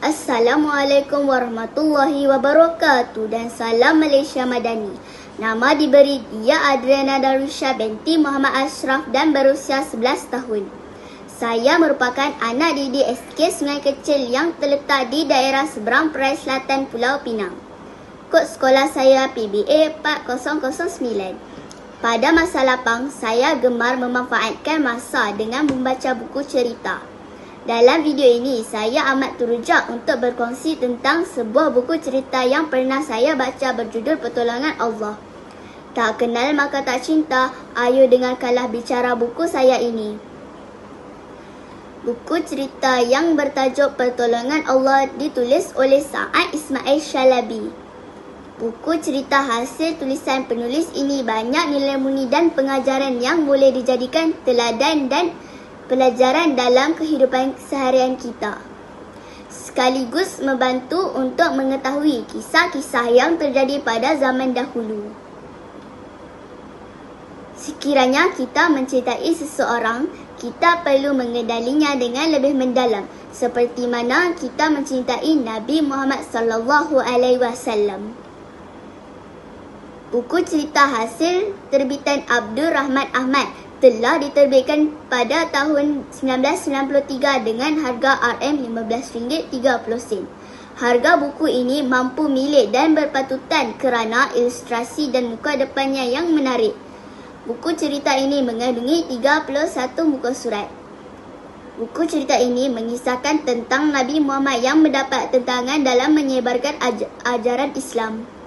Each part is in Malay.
Assalamualaikum warahmatullahi wabarakatuh dan salam Malaysia Madani. Nama diberi dia Adriana Darusha binti Muhammad Ashraf dan berusia 11 tahun. Saya merupakan anak didik SK Sungai Kecil yang terletak di daerah seberang perai selatan Pulau Pinang. Kod sekolah saya PBA 4009. Pada masa lapang, saya gemar memanfaatkan masa dengan membaca buku cerita. Dalam video ini, saya amat teruja untuk berkongsi tentang sebuah buku cerita yang pernah saya baca berjudul Pertolongan Allah. Tak kenal maka tak cinta, ayo dengarkanlah bicara buku saya ini. Buku cerita yang bertajuk Pertolongan Allah ditulis oleh Sa'ad Ismail Shalabi. Buku cerita hasil tulisan penulis ini banyak nilai murni dan pengajaran yang boleh dijadikan teladan dan pelajaran dalam kehidupan seharian kita. Sekaligus membantu untuk mengetahui kisah-kisah yang terjadi pada zaman dahulu. Sekiranya kita mencintai seseorang, kita perlu mengenalinya dengan lebih mendalam seperti mana kita mencintai Nabi Muhammad sallallahu alaihi wasallam. Buku cerita hasil terbitan Abdul Rahman Ahmad telah diterbitkan pada tahun 1993 dengan harga RM15.30. Harga buku ini mampu milik dan berpatutan kerana ilustrasi dan muka depannya yang menarik. Buku cerita ini mengandungi 31 muka surat. Buku cerita ini mengisahkan tentang Nabi Muhammad yang mendapat tentangan dalam menyebarkan aj ajaran Islam.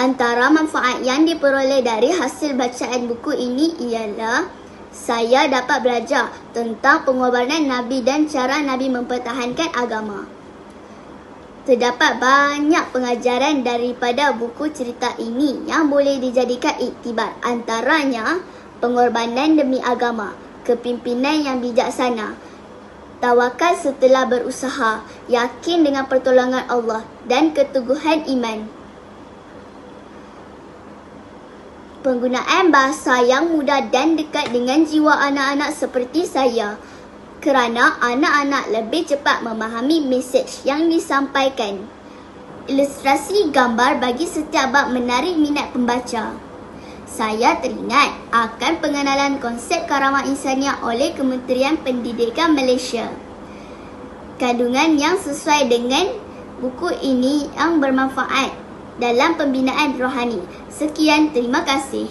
Antara manfaat yang diperoleh dari hasil bacaan buku ini ialah saya dapat belajar tentang pengorbanan Nabi dan cara Nabi mempertahankan agama. Terdapat banyak pengajaran daripada buku cerita ini yang boleh dijadikan iktibar. Antaranya, pengorbanan demi agama, kepimpinan yang bijaksana, tawakal setelah berusaha, yakin dengan pertolongan Allah dan keteguhan iman. Penggunaan bahasa yang mudah dan dekat dengan jiwa anak-anak seperti saya kerana anak-anak lebih cepat memahami mesej yang disampaikan. Ilustrasi gambar bagi setiap bab menarik minat pembaca. Saya teringat akan pengenalan konsep karamah insaniah oleh Kementerian Pendidikan Malaysia. Kandungan yang sesuai dengan buku ini yang bermanfaat dalam pembinaan rohani. Sekian, terima kasih.